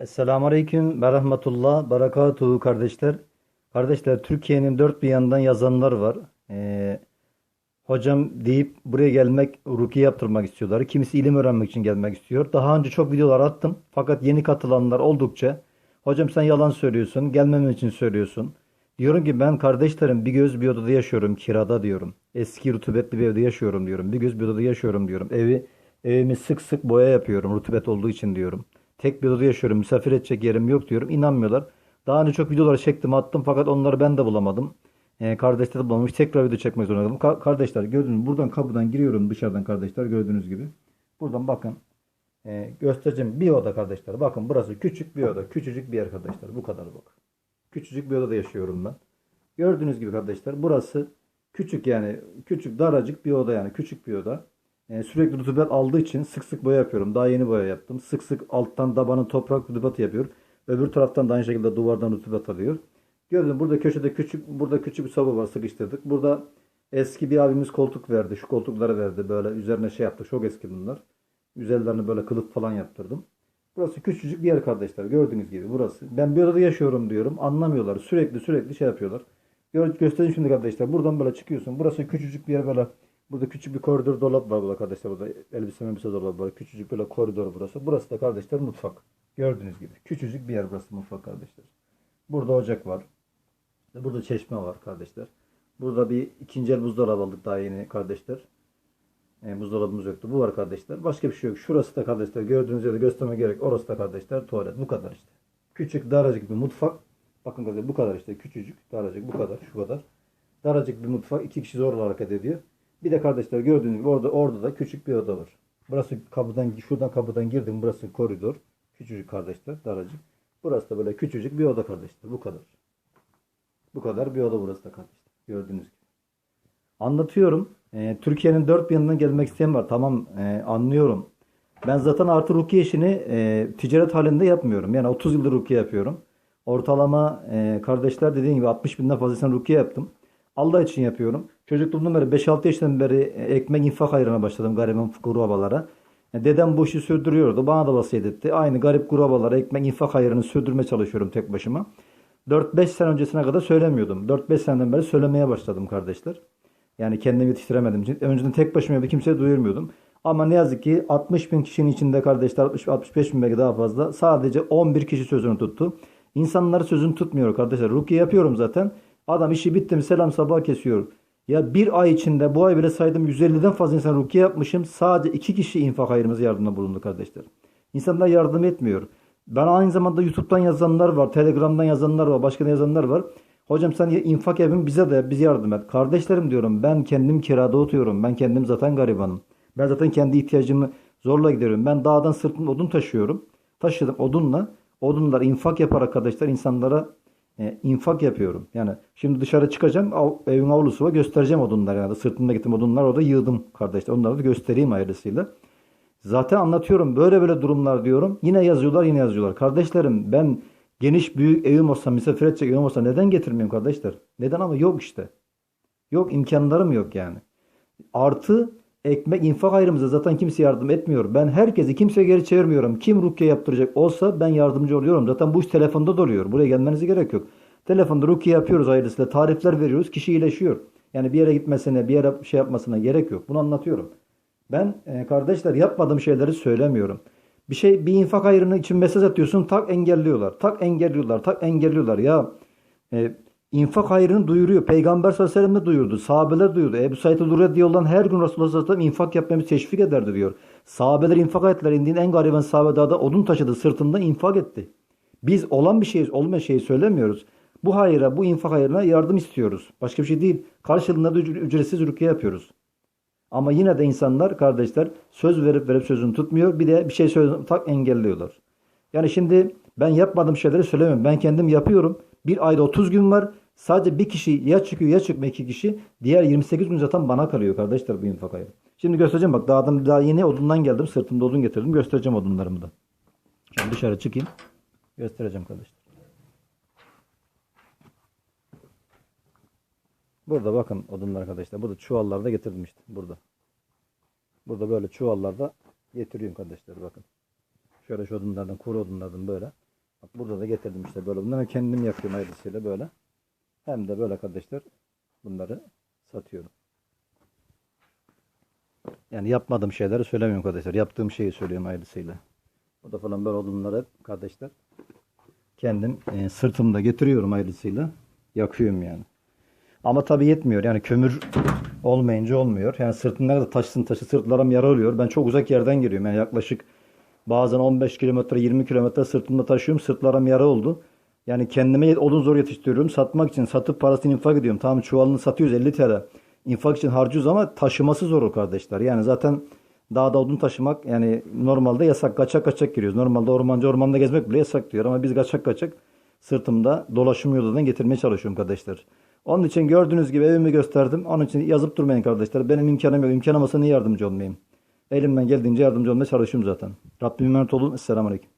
Esselamu Aleyküm ve Rahmetullah, Berekatuhu kardeşler. Kardeşler Türkiye'nin dört bir yanından yazanlar var. Ee, hocam deyip buraya gelmek, rukiye yaptırmak istiyorlar. Kimisi ilim öğrenmek için gelmek istiyor. Daha önce çok videolar attım. Fakat yeni katılanlar oldukça hocam sen yalan söylüyorsun, gelmem için söylüyorsun. Diyorum ki ben kardeşlerim bir göz bir odada yaşıyorum kirada diyorum. Eski rutubetli bir evde yaşıyorum diyorum. Bir göz bir odada yaşıyorum diyorum. Evi evimi sık sık boya yapıyorum rutubet olduğu için diyorum. Tek bir odada yaşıyorum. Misafir edecek yerim yok diyorum. İnanmıyorlar. Daha önce çok videolar çektim attım fakat onları ben de bulamadım. Ee, kardeşler de bulamamış. Tekrar video çekmek zorunda kaldım. Ka- kardeşler gördünüz? Buradan kapıdan giriyorum dışarıdan kardeşler gördüğünüz gibi. Buradan bakın. Ee, göstereceğim bir oda kardeşler. Bakın burası küçük bir oda. Küçücük bir yer kardeşler. Bu kadar bak. Küçücük bir odada yaşıyorum ben. Gördüğünüz gibi kardeşler burası küçük yani küçük daracık bir oda yani küçük bir oda. Ee, sürekli rutubet aldığı için sık sık boya yapıyorum. Daha yeni boya yaptım. Sık sık alttan tabanın toprak rutubeti yapıyor. Öbür taraftan da aynı şekilde duvardan rutubet alıyor. Gördün burada köşede küçük burada küçük bir soba var sıkıştırdık. Burada eski bir abimiz koltuk verdi. Şu koltukları verdi. Böyle üzerine şey yaptık. Çok eski bunlar. Üzerlerini böyle kılıf falan yaptırdım. Burası küçücük bir yer kardeşler. Gördüğünüz gibi burası. Ben bir odada yaşıyorum diyorum. Anlamıyorlar. Sürekli sürekli şey yapıyorlar. Gör, göstereyim şimdi kardeşler. Buradan böyle çıkıyorsun. Burası küçücük bir yer böyle. Burada küçük bir koridor dolap var burada kardeşler. Burada elbise elbise dolabı var. Küçücük böyle koridor burası. Burası da kardeşler mutfak. Gördüğünüz gibi. Küçücük bir yer burası mutfak kardeşler. Burada ocak var. Burada çeşme var kardeşler. Burada bir ikinci el buzdolabı aldık daha yeni kardeşler. E, buzdolabımız yoktu. Bu var kardeşler. Başka bir şey yok. Şurası da kardeşler. Gördüğünüz yerde gösterme gerek. Orası da kardeşler. Tuvalet. Bu kadar işte. Küçük daracık bir mutfak. Bakın kardeşler bu kadar işte. Küçücük. Daracık bu kadar. Şu kadar. Daracık bir mutfak. iki kişi zorla hareket ediyor. Bir de kardeşler gördüğünüz gibi orada, orada da küçük bir oda var. Burası kapıdan, şuradan kapıdan girdim. Burası koridor. Küçücük kardeşler. Daracık. Burası da böyle küçücük bir oda kardeşler. Bu kadar. Bu kadar bir oda burası da kardeşler. Gördüğünüz gibi. Anlatıyorum. Ee, Türkiye'nin dört bir yanından gelmek isteyen var. Tamam e, anlıyorum. Ben zaten artı rukiye işini e, ticaret halinde yapmıyorum. Yani 30 yıldır rukiye yapıyorum. Ortalama e, kardeşler dediğim gibi 60 binden fazlasını rukiye yaptım. Allah için yapıyorum. Çocukluğumdan beri 5-6 yaşından beri e, ekmek infak hayrına başladım gariban kurabalara. E, dedem bu işi sürdürüyordu. Bana da vasiyet etti. Aynı garip kurabalara ekmek infak hayrını sürdürmeye çalışıyorum tek başıma. 4-5 sene öncesine kadar söylemiyordum. 4-5 seneden beri söylemeye başladım kardeşler. Yani kendimi yetiştiremedim. Önceden tek başıma bir kimseye duyurmuyordum. Ama ne yazık ki 60 bin kişinin içinde kardeşler 60, 65 bin belki daha fazla sadece 11 kişi sözünü tuttu. İnsanlar sözünü tutmuyor kardeşler. Rukiye yapıyorum zaten. Adam işi bitti mi selam sabah kesiyor. Ya bir ay içinde bu ay bile saydım 150'den fazla insan rukiye yapmışım. Sadece iki kişi infak hayrımıza yardımda bulundu kardeşler. İnsanlar yardım etmiyor. Ben aynı zamanda YouTube'dan yazanlar var, Telegram'dan yazanlar var, başka yazanlar var. Hocam sen infak evin bize de bize yardım et. Kardeşlerim diyorum ben kendim kirada oturuyorum. Ben kendim zaten garibanım. Ben zaten kendi ihtiyacımı zorla gidiyorum. Ben dağdan sırtımda odun taşıyorum. Taşıdım odunla. Odunlar infak yapar arkadaşlar insanlara e, infak yapıyorum. Yani şimdi dışarı çıkacağım. Evin avlusu var. Göstereceğim odunları. Yani sırtımda gittim odunlar orada yığdım kardeşler. Onları da göstereyim ayrısıyla. Zaten anlatıyorum. Böyle böyle durumlar diyorum. Yine yazıyorlar yine yazıyorlar. Kardeşlerim ben geniş büyük evim olsa misafir edecek evim olsa neden getirmiyorum kardeşler? Neden ama yok işte. Yok imkanlarım yok yani. Artı ekmek infak ayrımıza zaten kimse yardım etmiyor. Ben herkesi kimseye geri çevirmiyorum. Kim rukiye yaptıracak olsa ben yardımcı oluyorum. Zaten bu iş telefonda da oluyor. Buraya gelmenize gerek yok. Telefonda rukiye yapıyoruz ayrısıyla. Tarifler veriyoruz. Kişi iyileşiyor. Yani bir yere gitmesine, bir yere şey yapmasına gerek yok. Bunu anlatıyorum. Ben e, kardeşler yapmadığım şeyleri söylemiyorum. Bir şey bir infak ayrını için mesaj atıyorsun tak engelliyorlar. Tak engelliyorlar. Tak engelliyorlar. Ya e, infak hayrını duyuruyor. Peygamber sallallahu aleyhi ve sellem de duyurdu. Sahabeler duyurdu. Ebu Said olan her gün Resulullah sallallahu aleyhi ve sellem infak yapmamızı teşvik ederdi diyor. Sahabeler infak ettiler. indiğin en gariban sahabe dağda odun taşıdı. Sırtında infak etti. Biz olan bir şey, olmayan şeyi söylemiyoruz. Bu hayra, bu infak hayrına yardım istiyoruz. Başka bir şey değil. Karşılığında da ücretsiz rüküye yapıyoruz. Ama yine de insanlar kardeşler söz verip verip sözünü tutmuyor. Bir de bir şey söyleyip tak engelliyorlar. Yani şimdi ben yapmadığım şeyleri söylemiyorum. Ben kendim yapıyorum. Bir ayda 30 gün var. Sadece bir kişi ya çıkıyor ya çıkmıyor iki kişi. Diğer 28 gün zaten bana kalıyor kardeşler bu infak ayı. Şimdi göstereceğim bak dağdan daha yeni odundan geldim. Sırtımda odun getirdim. Göstereceğim odunlarımı da. Şimdi dışarı çıkayım. Göstereceğim kardeşler. Burada bakın odunlar arkadaşlar. Burada çuvallarda getirdim işte. Burada. Burada böyle çuvallarda getiriyorum kardeşler bakın. Şöyle şu odunlardan kuru odunlardan böyle. Bak burada da getirdim işte böyle. Bunları kendim yapıyorum ayrısıyla böyle. Hem de böyle kardeşler bunları satıyorum. Yani yapmadığım şeyleri söylemiyorum kardeşler. Yaptığım şeyi söylüyorum ayrısıyla. Bu da falan böyle odunları kardeşler. Kendim e, sırtımda getiriyorum ayrısıyla. Yakıyorum yani. Ama tabii yetmiyor. Yani kömür olmayınca olmuyor. Yani sırtında kadar taşısın taşı sırtlarım yara oluyor. Ben çok uzak yerden geliyorum. Yani yaklaşık bazen 15 kilometre 20 kilometre sırtımda taşıyorum. Sırtlarım yara oldu. Yani kendime odun zor yetiştiriyorum. Satmak için satıp parasını infak ediyorum. Tamam çuvalını satıyoruz 50 TL. İnfak için harcıyoruz ama taşıması zor o kardeşler. Yani zaten dağda odun taşımak yani normalde yasak. Kaçak kaçak giriyoruz. Normalde ormancı ormanda gezmek bile yasak diyor. Ama biz kaçak kaçak sırtımda dolaşım yolundan getirmeye çalışıyorum kardeşler. Onun için gördüğünüz gibi evimi gösterdim. Onun için yazıp durmayın kardeşler. Benim imkanım yok. İmkan olmasa niye yardımcı olmayayım? Elimden geldiğince yardımcı olmaya çalışıyorum zaten. Rabbim emanet olun. Esselamu Aleyküm.